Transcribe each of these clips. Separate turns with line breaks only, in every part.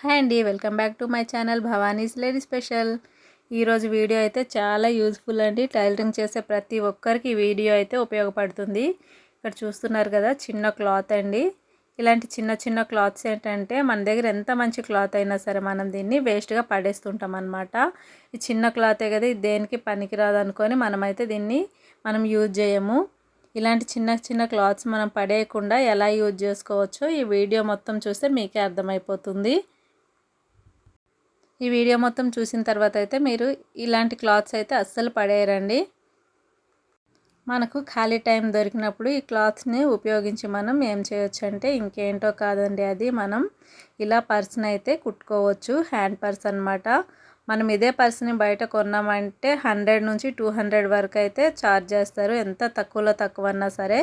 Hi అండి welcome back to my channel Bhavani's lady special. ఈరోజు video అయితే చాలా యూజ్ఫుల్ అండి. టైలరింగ్ చేసే ప్రతి ఒక్కరికి వీడియో అయితే ఉపయోగపడుతుంది. ఇక్కడ చూస్తున్నారు కదా చిన్న క్లాత్ అండి. ఇలాంటి చిన్న చిన్న క్లాత్స్ ఏంటంటే మన దగ్గర ఎంత మంచి క్లాత్ అయినా సరే మనం దీన్ని వేస్ట్గా పడేస్తుంటాం అనమాట ఈ చిన్న క్లాతే కదా ఇది దేనికి పనికిరాదు అనుకొని మనమైతే దీన్ని మనం యూజ్ చేయము. ఇలాంటి చిన్న చిన్న క్లాత్స్ మనం పడేయకుండా ఎలా యూజ్ చేసుకోవచ్చో ఈ వీడియో మొత్తం చూస్తే మీకే అర్థమైపోతుంది. ఈ వీడియో మొత్తం చూసిన తర్వాత అయితే మీరు ఇలాంటి క్లాత్స్ అయితే అస్సలు పడేయరండి. మనకు ఖాళీ టైం దొరికినప్పుడు ఈ క్లాత్స్ని ఉపయోగించి మనం ఏం చేయొచ్చు అంటే ఇంకేంటో కాదండి అది. మనం ఇలా పర్స్ని అయితే కుట్టుకోవచ్చు హ్యాండ్ పర్స్ అనమాట మనం ఇదే పర్స్ని బయట కొన్నామంటే హండ్రెడ్ నుంచి టూ హండ్రెడ్ వరకు అయితే ఛార్జ్ చేస్తారు. ఎంత తక్కువలో తక్కువ అన్నా సరే.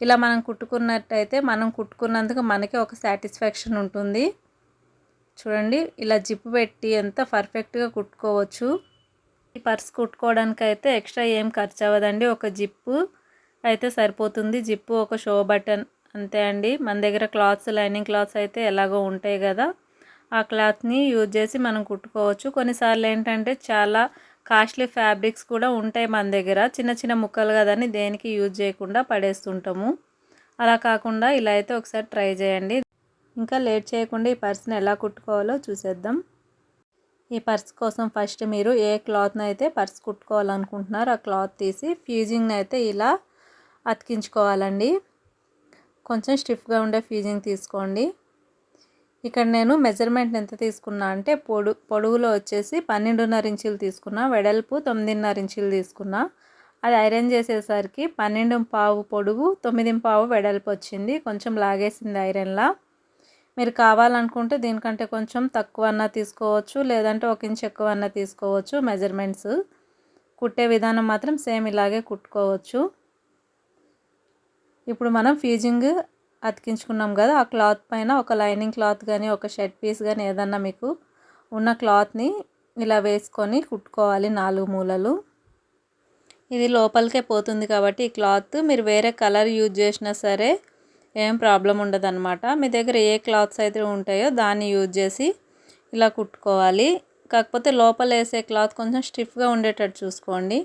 ఇలా మనం కుట్టుకున్నట్టయితే మనం కుట్టుకున్నందుకు మనకి ఒక సాటిస్ఫాక్షన్ ఉంటుంది. చూడండి ఇలా జిప్ పెట్టి ఎంత పర్ఫెక్ట్గా కుట్టుకోవచ్చు. ఈ పర్స్ కుట్టుకోవడానికి అయితే ఎక్స్ట్రా ఏం ఖర్చు అవ్వదండి ఒక జిప్పు. అయితే సరిపోతుంది జిప్పు ఒక షో బటన్ అంతే అండి. మన దగ్గర క్లాత్స్ లైనింగ్ క్లాత్స్ అయితే ఎలాగో ఉంటాయి కదా ఆ క్లాత్ని యూజ్ చేసి మనం కుట్టుకోవచ్చు. కొన్నిసార్లు ఏంటంటే చాలా కాస్ట్లీ ఫ్యాబ్రిక్స్ కూడా ఉంటాయి మన దగ్గర. చిన్న చిన్న ముక్కలు కదని దేనికి యూజ్ చేయకుండా పడేస్తుంటాము. అలా కాకుండా ఇలా అయితే ఒకసారి ట్రై చేయండి. ఇంకా లేట్ చేయకుండా ఈ పర్స్ని ఎలా కుట్టుకోవాలో చూసేద్దాం. ఈ పర్స్ కోసం ఫస్ట్ మీరు ఏ క్లాత్ని అయితే పర్స్ కుట్టుకోవాలనుకుంటున్నారో ఆ క్లాత్ తీసి ఫ్యూజింగ్ని అయితే ఇలా అతికించుకోవాలండి. కొంచెం స్టిఫ్గా ఉండే ఫ్యూజింగ్ తీసుకోండి. ఇక్కడ నేను మెజర్మెంట్ ఎంత తీసుకున్నా అంటే పొడు పొడుగులో వచ్చేసి పన్నెండున్నర ఇంచులు తీసుకున్నా వెడల్పు తొమ్మిదిన్నర ఇంచులు తీసుకున్నా. అది ఐరన్ చేసేసరికి పన్నెండు పావు పొడుగు తొమ్మిది పావు వెడల్పు వచ్చింది. కొంచెం లాగేసింది ఐరన్లా. మీరు కావాలనుకుంటే దీనికంటే కొంచెం తక్కువ అన్న తీసుకోవచ్చు లేదంటే ఒక ఇంచ్ ఎక్కువ అన్న తీసుకోవచ్చు మెజర్మెంట్స్. కుట్టే విధానం మాత్రం సేమ్ ఇలాగే కుట్టుకోవచ్చు. ఇప్పుడు మనం ఫీజింగ్ అతికించుకున్నాం కదా ఆ క్లాత్ పైన ఒక లైనింగ్ క్లాత్ కానీ ఒక షర్ట్ పీస్ కానీ ఏదన్నా మీకు ఉన్న క్లాత్ని ఇలా వేసుకొని కుట్టుకోవాలి నాలుగు మూలలు. ఇది లోపలికే పోతుంది కాబట్టి ఈ క్లాత్ మీరు వేరే కలర్ యూజ్ చేసినా సరే ఏం ప్రాబ్లం ఉండదు అనమాట మీ దగ్గర ఏ క్లాత్స్ అయితే ఉంటాయో దాన్ని యూజ్ చేసి ఇలా కుట్టుకోవాలి. కాకపోతే లోపల వేసే క్లాత్ కొంచెం స్టిఫ్గా ఉండేటట్టు చూసుకోండి.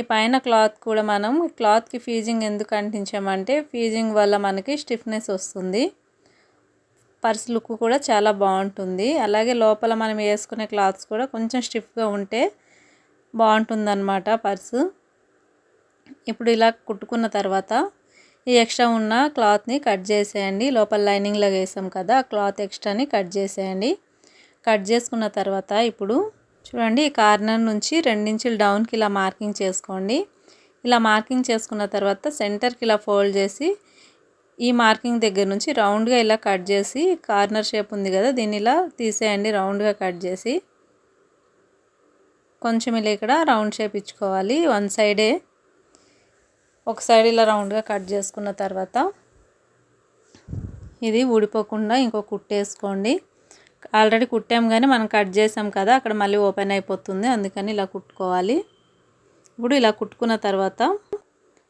ఈ పైన క్లాత్ కూడా మనం క్లాత్కి ఫీజింగ్ ఎందుకు అంటించామంటే ఫీజింగ్ వల్ల మనకి స్టిఫ్నెస్ వస్తుంది. పర్స్ లుక్ కూడా చాలా బాగుంటుంది. అలాగే లోపల మనం వేసుకునే క్లాత్స్ కూడా కొంచెం స్టిఫ్గా ఉంటే బాగుంటుందన్నమాట పర్సు. ఇప్పుడు ఇలా కుట్టుకున్న తర్వాత ఈ ఎక్స్ట్రా ఉన్న క్లాత్ని కట్ చేసేయండి. లోపల లైనింగ్లో వేసాం కదా ఆ క్లాత్ ఎక్స్ట్రాని కట్ చేసేయండి. కట్ చేసుకున్న తర్వాత ఇప్పుడు చూడండి ఈ కార్నర్ నుంచి రెండించులు డౌన్కి ఇలా మార్కింగ్ చేసుకోండి. ఇలా మార్కింగ్ చేసుకున్న తర్వాత సెంటర్కి ఇలా ఫోల్డ్ చేసి ఈ మార్కింగ్ దగ్గర నుంచి రౌండ్గా ఇలా కట్ చేసి కార్నర్ షేప్ ఉంది కదా దీన్ని ఇలా తీసేయండి రౌండ్గా కట్ చేసి. కొంచెం ఇలా ఇక్కడ రౌండ్ షేప్ ఇచ్చుకోవాలి. వన్ సైడే ఒక సైడ్ ఇలా రౌండ్గా కట్ చేసుకున్న తర్వాత ఇది ఊడిపోకుండా ఇంకో కుట్టేసుకోండి ఆల్రెడీ కుట్టాం కానీ మనం కట్ చేసాం కదా అక్కడ మళ్ళీ ఓపెన్ అయిపోతుంది అందుకని ఇలా కుట్టుకోవాలి. ఇప్పుడు ఇలా కుట్టుకున్న తర్వాత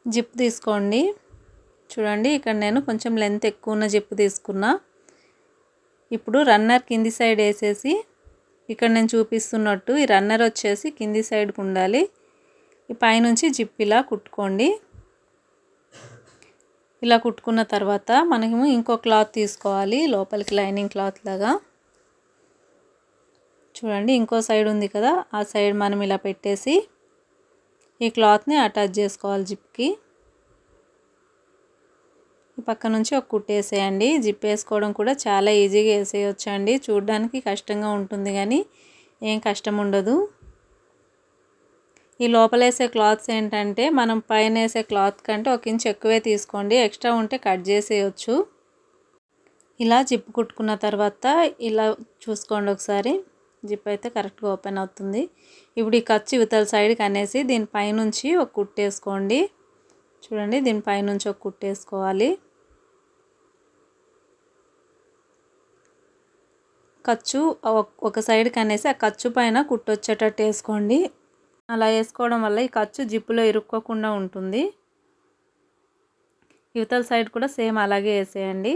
జిప్ తీసుకోండి. చూడండి ఇక్కడ నేను కొంచెం లెంత్ ఎక్కువ ఉన్న జిప్ తీసుకున్నా. ఇప్పుడు రన్నర్ కింది సైడ్ వేసేసి ఇక్కడ నేను చూపిస్తున్నట్టు ఈ రన్నర్ వచ్చేసి కింది సైడ్కి ఉండాలి. ఈ పైనుంచి జిప్ ఇలా కుట్టుకోండి. ఇలా కుట్టుకున్న తర్వాత మనము ఇంకో క్లాత్ తీసుకోవాలి. లోపలికి లైనింగ్ క్లాత్ లాగా. చూడండి ఇంకో సైడ్ ఉంది కదా. ఆ సైడ్ మనం ఇలా పెట్టేసి ఈ క్లాత్ని అటాచ్ చేసుకోవాలి జిప్కి. ఈ పక్క నుంచి ఒక కుట్టేసేయండి జిప్ వేసుకోవడం కూడా చాలా ఈజీగా వేసేయచ్చు అండి చూడడానికి కష్టంగా ఉంటుంది కానీ ఏం కష్టం ఉండదు. ఈ లోపలేసే క్లాత్స్ ఏంటంటే మనం పైన వేసే క్లాత్ కంటే ఒక ఇంచ్ ఎక్కువే తీసుకోండి. ఎక్స్ట్రా ఉంటే కట్ చేసేయచ్చు. ఇలా జిప్ కుట్టుకున్న తర్వాత ఇలా చూసుకోండి ఒకసారి. జిప్ అయితే కరెక్ట్గా ఓపెన్ అవుతుంది. ఇప్పుడు ఈ ఖర్చు ఇవతల సైడ్కి అనేసి దీని పైనుంచి ఒక కుట్టేసుకోండి. చూడండి దీని పైనుంచి ఒక కుట్టేసుకోవాలి. ఖర్చు ఒక సైడ్కి అనేసి ఆ ఖర్చు పైన కుట్టొచ్చేటట్టు వేసుకోండి. అలా వేసుకోవడం వల్ల ఈ ఖర్చు జిప్పులో ఇరుక్కోకుండా ఉంటుంది. యువతల సైడ్ కూడా సేమ్ అలాగే వేసేయండి.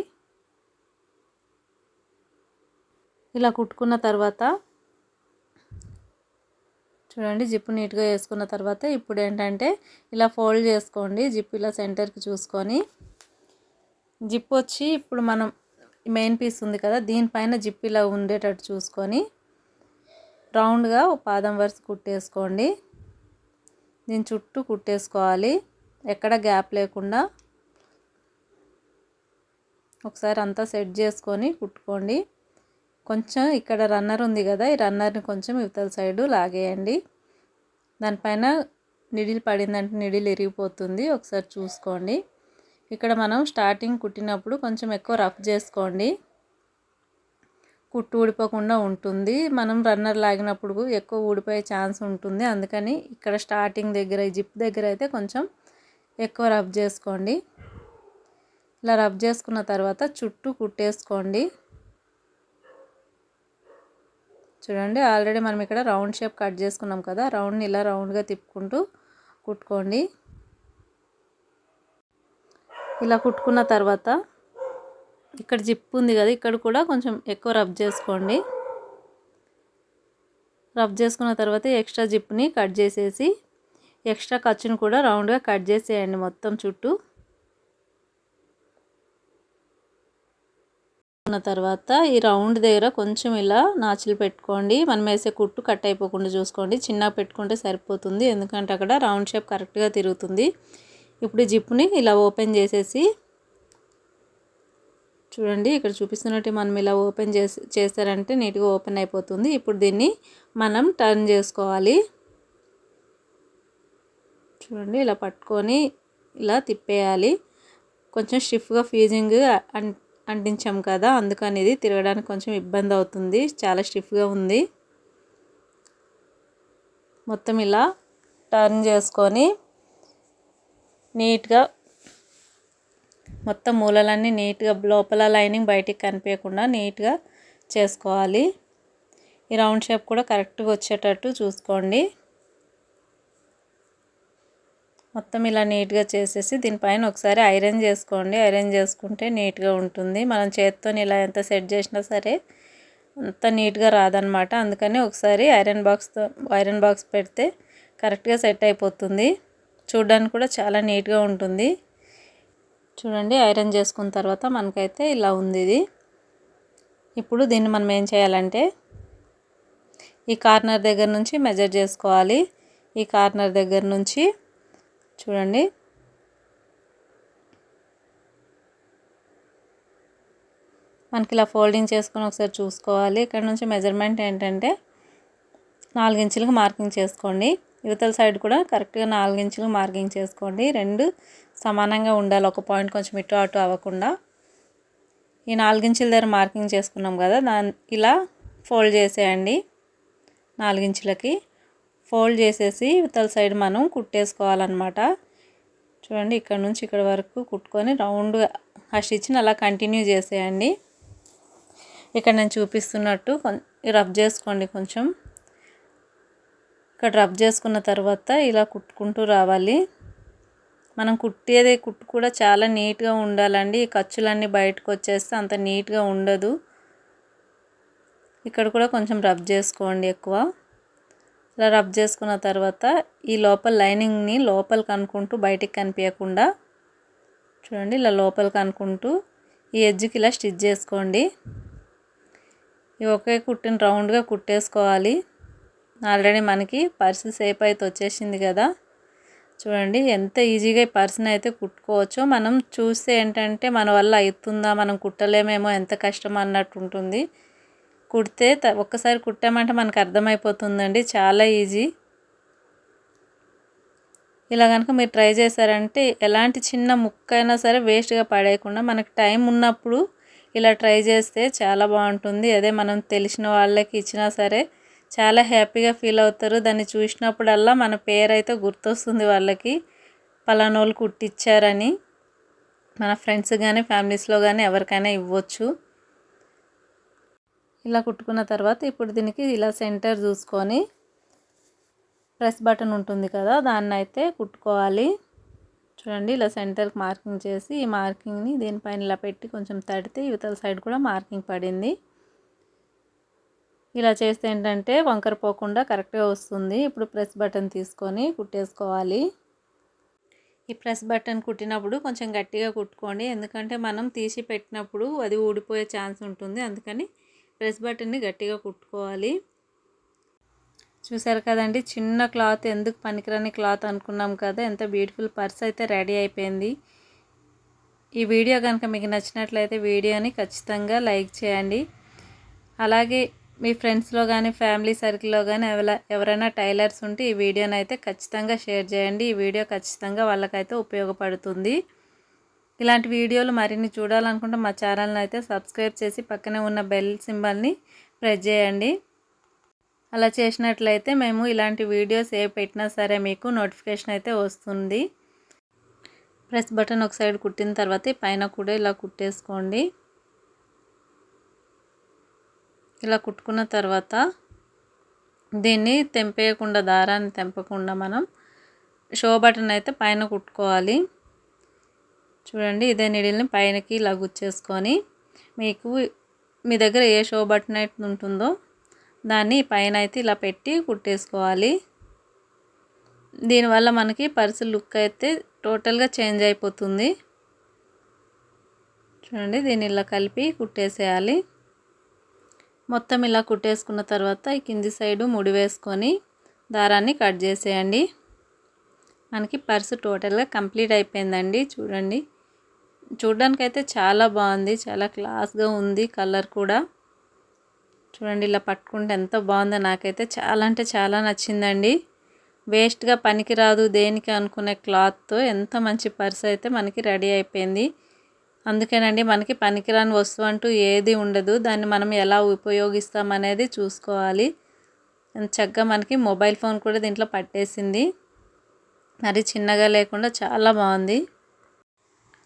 ఇలా కుట్టుకున్న తర్వాత చూడండి జిప్పు నీట్గా వేసుకున్న తర్వాత ఇప్పుడు ఏంటంటే ఇలా ఫోల్డ్ చేసుకోండి జిప్ ఇలా సెంటర్కి చూసుకొని. జిప్ వచ్చి ఇప్పుడు మనం మెయిన్ పీస్ ఉంది కదా దీనిపైన జిప్ ఇలా ఉండేటట్టు చూసుకొని రౌండ్గా పాదం వరుస కుట్టేసుకోండి. దీని చుట్టూ కుట్టేసుకోవాలి. ఎక్కడ గ్యాప్ లేకుండా ఒకసారి అంతా సెట్ చేసుకొని కుట్టుకోండి. కొంచెం ఇక్కడ రన్నర్ ఉంది కదా ఈ రన్నర్ని కొంచెం ఇవతల సైడు లాగేయండి. దానిపైన నిడిల్ పడిందంటే నిడిల్ ఇరిగిపోతుంది ఒకసారి చూసుకోండి. ఇక్కడ మనం స్టార్టింగ్ కుట్టినప్పుడు కొంచెం ఎక్కువ రఫ్ చేసుకోండి. కుట్టు ఊడిపోకుండా ఉంటుంది. మనం రన్నర్ లాగినప్పుడు ఎక్కువ ఊడిపోయే ఛాన్స్ ఉంటుంది. అందుకని ఇక్కడ స్టార్టింగ్ దగ్గర జిప్ దగ్గర అయితే కొంచెం ఎక్కువ రబ్ చేసుకోండి. ఇలా రబ్ చేసుకున్న తర్వాత చుట్టూ కుట్టేసుకోండి. చూడండి ఆల్రెడీ మనం ఇక్కడ రౌండ్ షేప్ కట్ చేసుకున్నాం కదా రౌండ్ని ఇలా రౌండ్గా తిప్పుకుంటూ కుట్టుకోండి. ఇలా కుట్టుకున్న తర్వాత ఇక్కడ జిప్ ఉంది కదా ఇక్కడ కూడా కొంచెం ఎక్కువ రబ్ చేసుకోండి. రబ్ చేసుకున్న తర్వాత ఎక్స్ట్రా జిప్ని కట్ చేసేసి ఎక్స్ట్రా ఖర్చుని కూడా రౌండ్గా కట్ చేసేయండి మొత్తం చుట్టూ. తర్వాత ఈ రౌండ్ దగ్గర కొంచెం ఇలా నాచులు పెట్టుకోండి. మనం వేసే కుట్టు కట్ అయిపోకుండా చూసుకోండి. చిన్న పెట్టుకుంటే సరిపోతుంది ఎందుకంటే అక్కడ రౌండ్ షేప్ కరెక్ట్గా తిరుగుతుంది. ఇప్పుడు జిప్ని ఇలా ఓపెన్ చేసేసి చూడండి ఇక్కడ చూపిస్తున్నట్టు మనం ఇలా ఓపెన్ చేసి చేస్తారంటే నీట్గా ఓపెన్ అయిపోతుంది. ఇప్పుడు దీన్ని మనం టర్న్ చేసుకోవాలి. చూడండి ఇలా పట్టుకొని ఇలా తిప్పేయాలి. కొంచెం స్టిఫ్గా ఫీజింగ్ అంటించాం కదా అందుకని ఇది తిరగడానికి కొంచెం ఇబ్బంది అవుతుంది. చాలా స్టిఫ్గా ఉంది. మొత్తం ఇలా టర్న్ చేసుకొని నీట్గా మొత్తం మూలలన్నీ నీట్గా లోపల లైనింగ్ బయటికి కనిపించకుండా నీట్గా చేసుకోవాలి. ఈ రౌండ్ షేప్ కూడా కరెక్ట్గా వచ్చేటట్టు చూసుకోండి. మొత్తం ఇలా నీట్గా చేసేసి దీనిపైన ఒకసారి ఐరన్ చేసుకోండి. ఐరన్ చేసుకుంటే నీట్గా ఉంటుంది. మనం చేత్తో ఇలా ఎంత సెట్ చేసినా సరే అంత నీట్గా రాదనమాట. అందుకని ఒకసారి ఐరన్ బాక్స్తో ఐరన్ బాక్స్ పెడితే కరెక్ట్గా సెట్ అయిపోతుంది. చూడడానికి కూడా చాలా నీట్గా ఉంటుంది. చూడండి ఐరన్ చేసుకున్న తర్వాత మనకైతే ఇలా ఉంది ఇది. ఇప్పుడు దీన్ని మనం ఏం చేయాలంటే ఈ కార్నర్ దగ్గర నుంచి మెజర్ చేసుకోవాలి. ఈ కార్నర్ దగ్గర నుంచి చూడండి. మనకి ఇలా ఫోల్డింగ్ చేసుకొని ఒకసారి చూసుకోవాలి. ఇక్కడ నుంచి మెజర్మెంట్ ఏంటంటే నాలుగించులకు మార్కింగ్ చేసుకోండి. యువతల సైడ్ కూడా కరెక్ట్గా నాలుగించులు మార్కింగ్ చేసుకోండి. రెండు సమానంగా ఉండాలి. ఒక పాయింట్ కొంచెం ఇటు అటు అవ్వకుండా. ఈ నాలుగించుల దగ్గర మార్కింగ్ చేసుకున్నాం కదా దాని ఇలా ఫోల్డ్ చేసేయండి నాలుగించులకి ఫోల్డ్ చేసేసి ఇవతల సైడ్ మనం కుట్టేసుకోవాలన్నమాట. చూడండి ఇక్కడ నుంచి ఇక్కడ వరకు కుట్టుకొని రౌండ్గా ఆ స్టిచ్ని అలా కంటిన్యూ చేసేయండి. ఇక్కడ నేను చూపిస్తున్నట్టు రబ్ చేసుకోండి కొంచెం. ఇక్కడ రబ్ చేసుకున్న తర్వాత ఇలా కుట్టుకుంటూ రావాలి. మనం కుట్టేది కుట్టు కూడా చాలా నీట్గా ఉండాలండి. ఈ ఖర్చులన్నీ బయటకు వచ్చేస్తే అంత నీట్గా ఉండదు. ఇక్కడ కూడా కొంచెం రబ్ చేసుకోండి ఎక్కువ. ఇలా రబ్ చేసుకున్న తర్వాత ఈ లోపల లైనింగ్ని లోపలికి అనుకుంటూ బయటికి కనిపించకుండా చూడండి ఇలా లోపలికి అనుకుంటూ ఈ ఎడ్జ్కి ఇలా స్టిచ్ చేసుకోండి. ఈ ఒకే కుట్టిన రౌండ్గా కుట్టేసుకోవాలి. ఆల్రెడీ మనకి పర్స్ సేప్ అయితే వచ్చేసింది కదా. చూడండి ఎంత ఈజీగా ఈ పర్సన్ అయితే కుట్టుకోవచ్చో. మనం చూస్తే ఏంటంటే మన వల్ల అవుతుందా మనం కుట్టలేమేమో ఎంత కష్టం అన్నట్టు ఉంటుంది. కుడితే ఒక్కసారి కుట్టామంటే మనకు అర్థమైపోతుందండి. చాలా ఈజీ. ఇలా కనుక మీరు ట్రై చేశారంటే ఎలాంటి చిన్న ముక్క అయినా సరే వేస్ట్గా పడేయకుండా మనకు టైం ఉన్నప్పుడు ఇలా ట్రై చేస్తే చాలా బాగుంటుంది. అదే మనం తెలిసిన వాళ్ళకి ఇచ్చినా సరే చాలా హ్యాపీగా ఫీల్ అవుతారు. దాన్ని చూసినప్పుడల్లా మన పేరు అయితే గుర్తొస్తుంది వాళ్ళకి. పలానోళ్ళు కుట్టించారని మన ఫ్రెండ్స్ కానీ ఫ్యామిలీస్లో కానీ ఎవరికైనా ఇవ్వచ్చు. ఇలా కుట్టుకున్న తర్వాత ఇప్పుడు దీనికి ఇలా సెంటర్ చూసుకొని ప్రెస్ బటన్ ఉంటుంది కదా దాన్ని అయితే కుట్టుకోవాలి. చూడండి ఇలా సెంటర్కి మార్కింగ్ చేసి ఈ మార్కింగ్ని దీనిపైన ఇలా పెట్టి కొంచెం తడితే యువతల సైడ్ కూడా మార్కింగ్ పడింది. ఇలా చేస్తే ఏంటంటే వంకర పోకుండా కరెక్ట్గా వస్తుంది. ఇప్పుడు ప్రెస్ బటన్ తీసుకొని కుట్టేసుకోవాలి. ఈ ప్రెస్ బటన్ కుట్టినప్పుడు కొంచెం గట్టిగా కుట్టుకోండి. ఎందుకంటే మనం తీసి పెట్టినప్పుడు అది ఊడిపోయే ఛాన్స్ ఉంటుంది. అందుకని ప్రెస్ బటన్ని గట్టిగా కుట్టుకోవాలి. చూసారు కదండి చిన్న క్లాత్ ఎందుకు పనికిరాని క్లాత్ అనుకున్నాం కదా ఎంత బ్యూటిఫుల్ పర్స్ అయితే రెడీ అయిపోయింది. ఈ వీడియో కనుక మీకు నచ్చినట్లయితే వీడియోని ఖచ్చితంగా లైక్ చేయండి. అలాగే మీ ఫ్రెండ్స్లో కానీ ఫ్యామిలీ సర్కిల్లో కానీ ఎవరైనా టైలర్స్ ఉంటే ఈ వీడియోని అయితే ఖచ్చితంగా షేర్ చేయండి. ఈ వీడియో ఖచ్చితంగా వాళ్ళకైతే ఉపయోగపడుతుంది. ఇలాంటి వీడియోలు మరిన్ని చూడాలనుకుంటే మా ఛానల్ని అయితే సబ్స్క్రైబ్ చేసి పక్కనే ఉన్న బెల్ సింబల్ని ప్రెస్ చేయండి. అలా చేసినట్లయితే మేము ఇలాంటి వీడియోస్ ఏ పెట్టినా సరే మీకు నోటిఫికేషన్ అయితే వస్తుంది. ప్రెస్ బటన్ ఒక సైడ్ కుట్టిన తర్వాత పైన కూడా ఇలా కుట్టేసుకోండి. ఇలా కుట్టుకున్న తర్వాత దీన్ని తెంపేయకుండా దారాన్ని తెంపకుండా మనం షో బటన్ అయితే పైన కుట్టుకోవాలి. చూడండి ఇదే నీడిల్ని పైనకి ఇలా గుచ్చేసుకొని మీకు మీ దగ్గర ఏ షో బటన్ అయితే ఉంటుందో దాన్ని పైన అయితే ఇలా పెట్టి కుట్టేసుకోవాలి. దీనివల్ల మనకి పర్సు లుక్ అయితే టోటల్గా చేంజ్ అయిపోతుంది. చూడండి దీన్ని ఇలా కలిపి కుట్టేసేయాలి. మొత్తం ఇలా కుట్టేసుకున్న తర్వాత ఈ కింది సైడు ముడి వేసుకొని దారాన్ని కట్ చేసేయండి. మనకి పర్సు టోటల్గా కంప్లీట్ అయిపోయిందండి చూడండి. చూడడానికైతే చాలా బాగుంది చాలా క్లాస్గా ఉంది కలర్ కూడా. చూడండి ఇలా పట్టుకుంటే ఎంత బాగుందో నాకైతే చాలా అంటే చాలా నచ్చిందండి. వేస్ట్గా పనికిరాదు దేనికి అనుకునే క్లాత్తో ఎంత మంచి పర్స్ అయితే మనకి రెడీ అయిపోయింది. అందుకేనండి మనకి పనికిరాని వస్తువు అంటూ ఏది ఉండదు. దాన్ని మనం ఎలా ఉపయోగిస్తాం అనేది చూసుకోవాలి చక్కగా మనకి మొబైల్ ఫోన్ కూడా దీంట్లో పట్టేసింది. మరి చిన్నగా లేకుండా చాలా బాగుంది.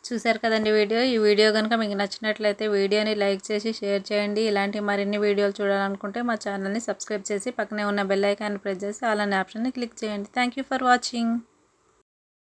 చూశారు కదండి వీడియో? ఈ వీడియో కనుక మీకు నచ్చినట్లయితే వీడియోని లైక్ చేసి షేర్ చేయండి. ఇలాంటి మరిన్ని వీడియోలు చూడాలనుకుంటే మా ఛానల్ని సబ్స్క్రైబ్ చేసి పక్కనే ఉన్న బెల్ ఐకాన్ని ప్రెస్ చేసి అలానే ఆప్షన్ని క్లిక్ చేయండి. Thank for watching.